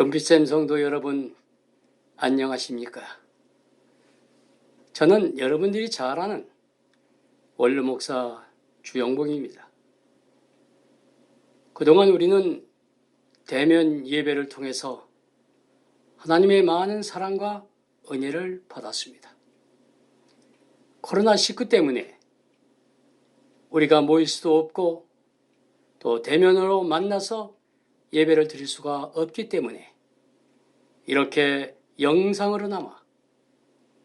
은빛샘 성도 여러분, 안녕하십니까? 저는 여러분들이 잘 아는 원로 목사 주영봉입니다. 그동안 우리는 대면 예배를 통해서 하나님의 많은 사랑과 은혜를 받았습니다. 코로나19 때문에 우리가 모일 수도 없고 또 대면으로 만나서 예배를 드릴 수가 없기 때문에 이렇게 영상으로나마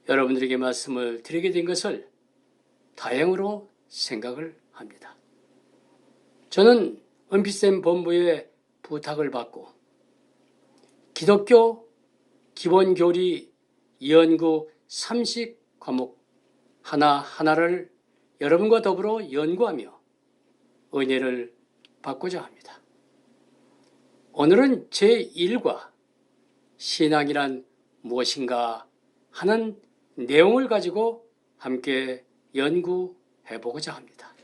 여러분들에게 말씀을 드리게 된 것을 다행으로 생각을 합니다. 저는 은빛샘 본부의 부탁을 받고 기독교 기본교리 연구 30 과목 하나하나를 여러분과 더불어 연구하며 은혜를 받고자 합니다. 오늘은 제1과 신앙이란 무엇인가 하는 내용을 가지고 함께 연구해 보고자 합니다.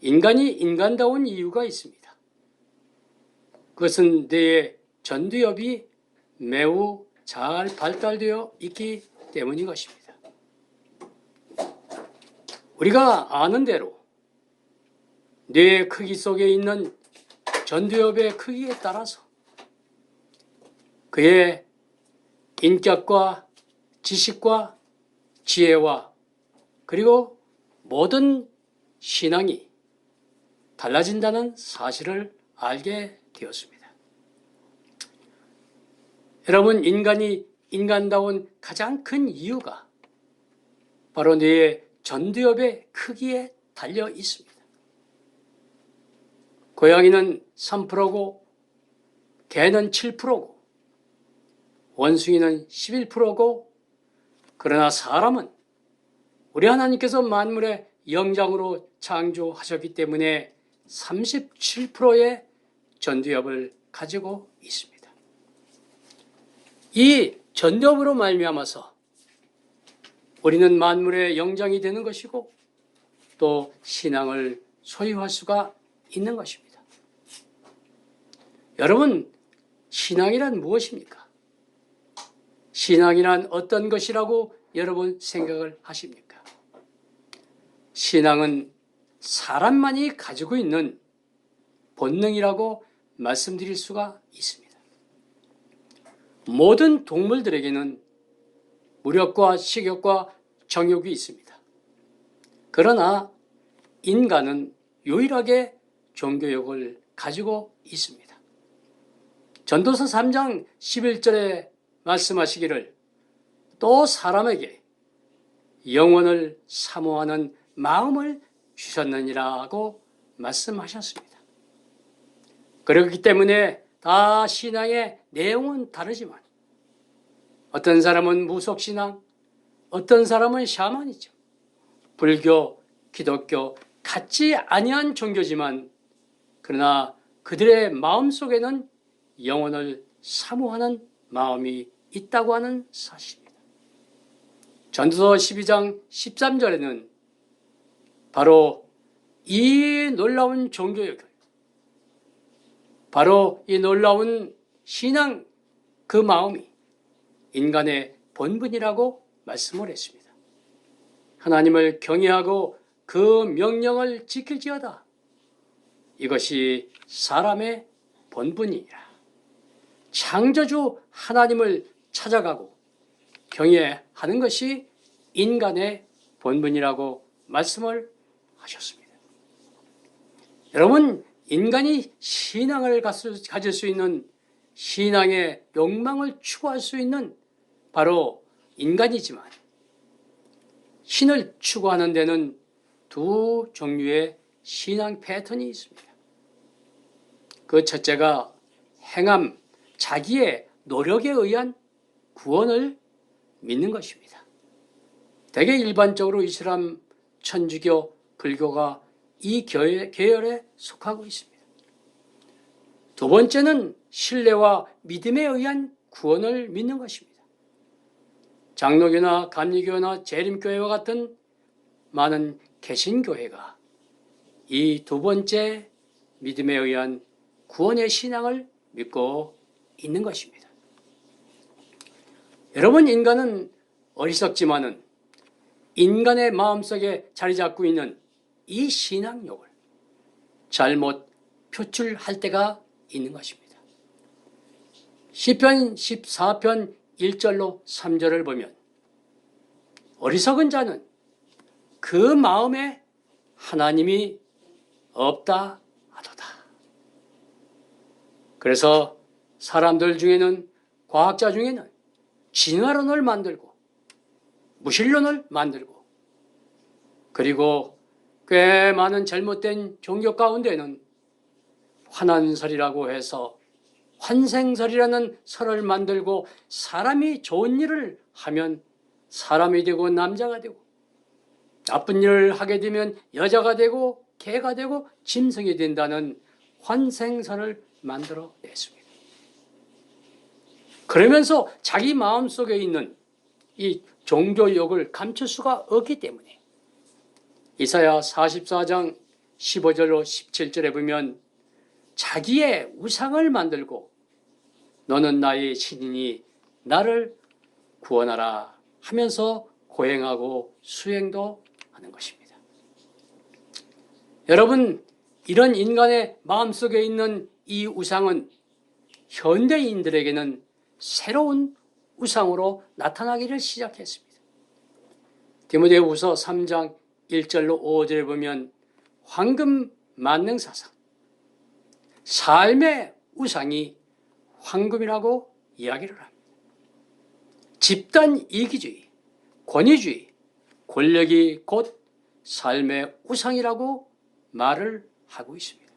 인간이 인간다운 이유가 있습니다. 그것은 뇌의 전두엽이 매우 잘 발달되어 있기 때문인 것입니다. 우리가 아는 대로 뇌의 크기 속에 있는 전두엽의 크기에 따라서 그의 인격과 지식과 지혜와 그리고 모든 신앙이 달라진다는 사실을 알게 되었습니다. 여러분, 인간이 인간다운 가장 큰 이유가 바로 뇌의 전두엽의 크기에 달려 있습니다. 고양이는 3%고, 개는 7%고, 원숭이는 11%고, 그러나 사람은 우리 하나님께서 만물의 영장으로 창조하셨기 때문에 37%의 전두엽을 가지고 있습니다. 이 전두엽으로 말미암아서 우리는 만물의 영장이 되는 것이고 또 신앙을 소유할 수가 있는 것입니다. 여러분, 신앙이란 무엇입니까? 신앙이란 어떤 것이라고 여러분 생각을 하십니까? 신앙은 사람만이 가지고 있는 본능이라고 말씀드릴 수가 있습니다. 모든 동물들에게는 무력과 식욕과 정욕이 있습니다. 그러나 인간은 유일하게 종교욕을 가지고 있습니다. 전도서 3장 11절에 말씀하시기를 또 사람에게 영원을 사모하는 마음을 주셨느니라고 말씀하셨습니다. 그렇기 때문에 다 신앙의 내용은 다르지만 어떤 사람은 무속신앙, 어떤 사람은 샤머니즘, 불교, 기독교 같지 아니한 종교지만 그러나 그들의 마음 속에는 영혼을 사모하는 마음이 있다고 하는 사실입니다. 전도서 12장 13절에는 바로 이 놀라운 종교의 교육, 바로 이 놀라운 신앙 그 마음이 인간의 본분이라고 말씀을 했습니다. 하나님을 경외하고 그 명령을 지킬지어다. 이것이 사람의 본분이라. 창조주 하나님을 찾아가고 경외하는 것이 인간의 본분이라고 말씀을 하셨습니다. 여러분, 인간이 신앙을 가질 수 있는 신앙의 욕망을 추구할 수 있는 바로 인간이지만 신을 추구하는 데는 두 종류의 신앙 패턴이 있습니다. 그 첫째가 행함, 자기의 노력에 의한 구원을 믿는 것입니다. 대개 일반적으로 이슬람, 천주교, 불교가 이 계열에 속하고 있습니다. 두 번째는 신뢰와 믿음에 의한 구원을 믿는 것입니다. 장로교나 감리교나 재림교회와 같은 많은 개신교회가 이 두 번째 믿음에 의한 구원의 신앙을 믿고 있는 것입니다. 여러분 인간은 어리석지만은 인간의 마음속에 자리 잡고 있는 이 신앙욕을 잘못 표출할 때가 있는 것입니다. 시편 14편 1절로 3절을 보면 어리석은 자는 그 마음에 하나님이 없다 하도다. 그래서 사람들 중에는 과학자 중에는 진화론을 만들고 무신론을 만들고 그리고 꽤 많은 잘못된 종교 가운데는 환한설이라고 해서 환생설이라는 설을 만들고 사람이 좋은 일을 하면 사람이 되고 남자가 되고 나쁜 일을 하게 되면 여자가 되고 개가 되고 짐승이 된다는 환생설을 만들어 냈습니다. 그러면서 자기 마음속에 있는 이 종교욕을 감출 수가 없기 때문에 이사야 44장 15절로 17절에 보면 자기의 우상을 만들고 너는 나의 신이니 나를 구원하라 하면서 고행하고 수행도 하는 것입니다. 여러분, 이런 인간의 마음속에 있는 이 우상은 현대인들에게는 새로운 우상으로 나타나기를 시작했습니다. 디모데후서 3장 1절로 5절에 보면 황금 만능 사상 삶의 우상이 황금이라고 이야기를 합니다. 집단 이기주의, 권위주의, 권력이 곧 삶의 우상이라고 말을 하고 있습니다.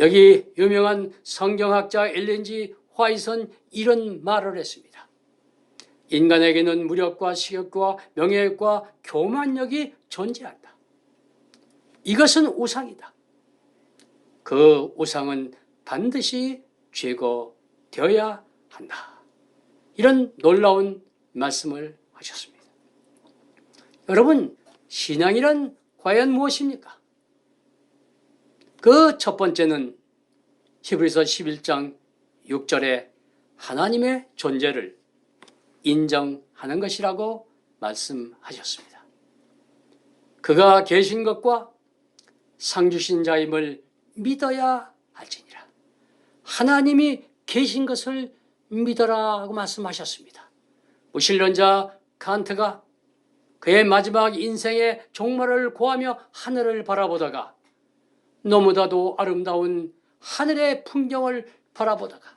여기 유명한 성경학자 엘렌지 화이선 이런 말을 했습니다. 인간에게는 무력과 식욕과 명예과 교만력이 존재한다. 이것은 우상이다. 그 우상은 반드시 제거되어야 한다. 이런 놀라운 말씀을 하셨습니다. 여러분, 신앙이란 과연 무엇입니까? 그 첫 번째는 히브리서 11장 6절에 하나님의 존재를 인정하는 것이라고 말씀하셨습니다. 그가 계신 것과 상주신 자임을 믿어야 할지니라. 하나님이 계신 것을 믿어라고 말씀하셨습니다. 무신론자 칸트가 그의 마지막 인생의 종말을 고하며 하늘을 바라보다가 너무나도 아름다운 하늘의 풍경을 바라보다가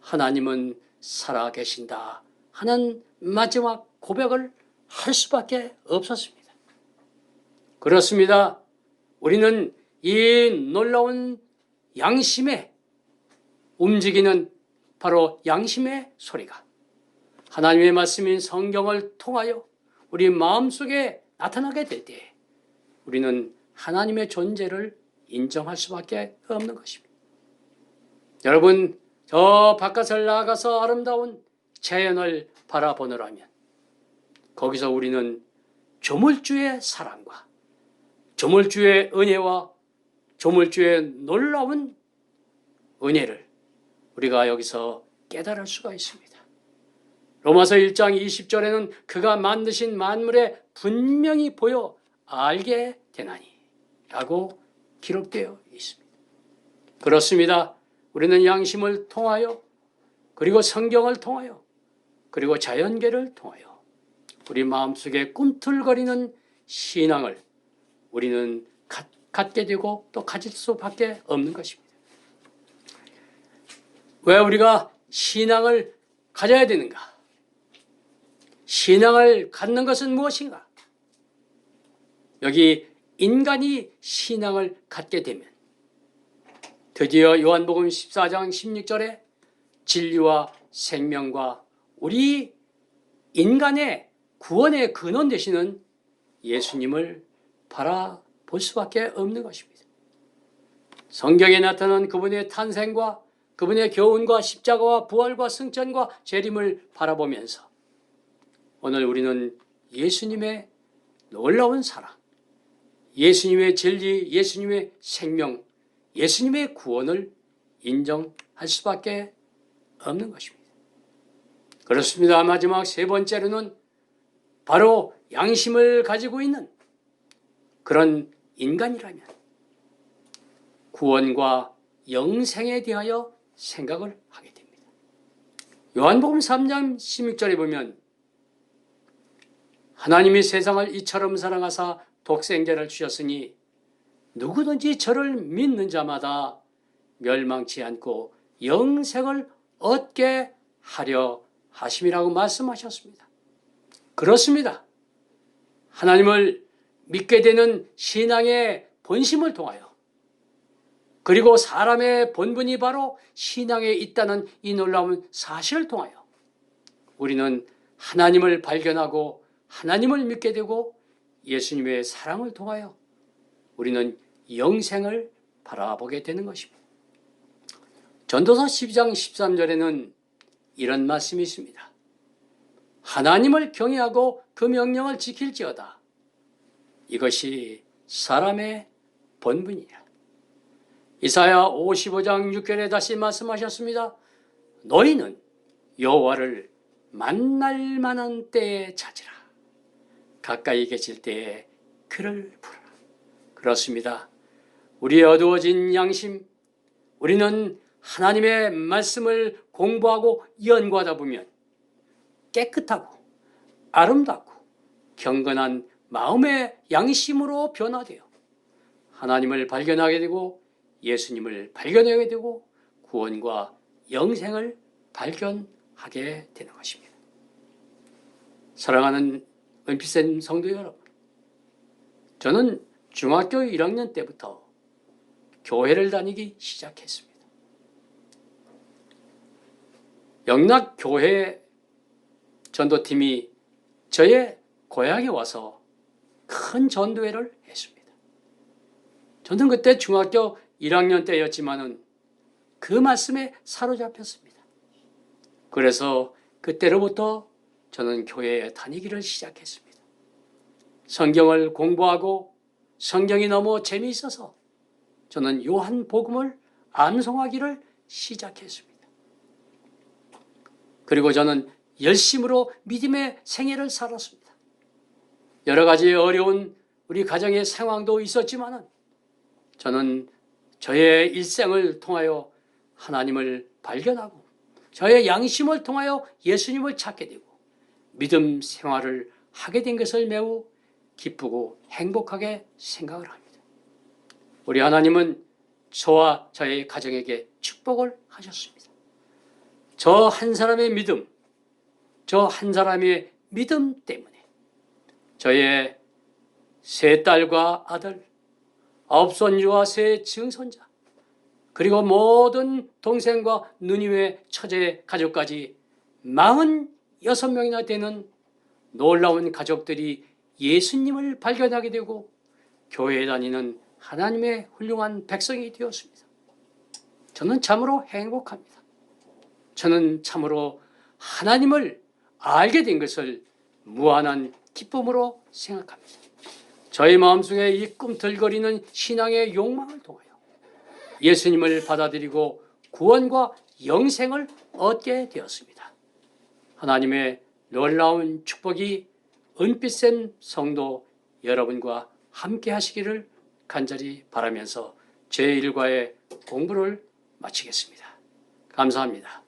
하나님은 살아 계신다 하는 마지막 고백을 할 수밖에 없었습니다. 그렇습니다. 우리는 이 놀라운 양심에 움직이는 바로 양심의 소리가 하나님의 말씀인 성경을 통하여 우리 마음속에 나타나게 될 때 우리는 하나님의 존재를 인정할 수밖에 없는 것입니다. 여러분, 저 바깥을 나가서 아름다운 자연을 바라보느라면 거기서 우리는 조물주의 사랑과 조물주의 은혜와 조물주의 놀라운 은혜를 우리가 여기서 깨달을 수가 있습니다. 로마서 1장 20절에는 그가 만드신 만물에 분명히 보여 알게 되나니 라고 기록되어 있습니다. 그렇습니다. 우리는 양심을 통하여 그리고 성경을 통하여 그리고 자연계를 통하여 우리 마음속에 꿈틀거리는 신앙을 우리는 갖, 갖게 되고 또 가질 수밖에 없는 것입니다. 왜 우리가 신앙을 가져야 되는가? 신앙을 갖는 것은 무엇인가? 여기 인간이 신앙을 갖게 되면 드디어 요한복음 14장 16절에 진리와 생명과 우리 인간의 구원의 근원 되시는 예수님을 바라볼 수밖에 없는 것입니다. 성경에 나타난 그분의 탄생과 그분의 교훈과 십자가와 부활과 승천과 재림을 바라보면서 오늘 우리는 예수님의 놀라운 사랑, 예수님의 진리, 예수님의 생명, 예수님의 구원을 인정하는 할 수밖에 없는 것입니다. 그렇습니다. 마지막 세 번째로는 바로 양심을 가지고 있는 그런 인간이라면 구원과 영생에 대하여 생각을 하게 됩니다. 요한복음 3장 16절에 보면 하나님이 세상을 이처럼 사랑하사 독생자를 주셨으니 누구든지 저를 믿는 자마다 멸망치 않고 영생을 얻게 하려 하심이라고 말씀하셨습니다. 그렇습니다. 하나님을 믿게 되는 신앙의 본심을 통하여 그리고 사람의 본분이 바로 신앙에 있다는 이 놀라운 사실을 통하여 우리는 하나님을 발견하고 하나님을 믿게 되고 예수님의 사랑을 통하여 우리는 영생을 바라보게 되는 것입니다. 전도서 12장 13절에는 이런 말씀이 있습니다. 하나님을 경외하고 그 명령을 지킬지어다. 이것이 사람의 본분이야. 이사야 55장 6절에 다시 말씀하셨습니다. 너희는 여호와를 만날 만한 때에 찾으라. 가까이 계실 때에 그를 부르라. 그렇습니다. 우리의 어두워진 양심, 우리는 하나님의 말씀을 공부하고 연구하다 보면 깨끗하고 아름답고 경건한 마음의 양심으로 변화되어 하나님을 발견하게 되고 예수님을 발견하게 되고 구원과 영생을 발견하게 되는 것입니다. 사랑하는 은피센 성도 여러분, 저는 중학교 1학년 때부터 교회를 다니기 시작했습니다. 영락교회 전도팀이 저의 고향에 와서 큰 전도회를 했습니다. 저는 그때 중학교 1학년 때였지만은 그 말씀에 사로잡혔습니다. 그래서 그때로부터 저는 교회에 다니기를 시작했습니다. 성경을 공부하고 성경이 너무 재미있어서 저는 요한 복음을 암송하기를 시작했습니다. 그리고 저는 열심으로 믿음의 생애를 살았습니다. 여러 가지 어려운 우리 가정의 상황도 있었지만은 저는 저의 일생을 통하여 하나님을 발견하고 저의 양심을 통하여 예수님을 찾게 되고 믿음 생활을 하게 된 것을 매우 기쁘고 행복하게 생각을 합니다. 우리 하나님은 저와 저의 가정에게 축복을 하셨습니다. 저 한 사람의 믿음, 저 한 사람의 믿음 때문에 저의 세 딸과 아들, 아홉 손주와 세 증손자, 그리고 모든 동생과 누님의 처제 가족까지 46명이나 되는 놀라운 가족들이 예수님을 발견하게 되고 교회에 다니는 하나님의 훌륭한 백성이 되었습니다. 저는 참으로 행복합니다. 저는 참으로 하나님을 알게 된 것을 무한한 기쁨으로 생각합니다. 저희 마음속에 이 꿈틀거리는 신앙의 욕망을 통하여 예수님을 받아들이고 구원과 영생을 얻게 되었습니다. 하나님의 놀라운 축복이 은빛샘 성도 여러분과 함께 하시기를 간절히 바라면서 제 일과의 공부를 마치겠습니다. 감사합니다.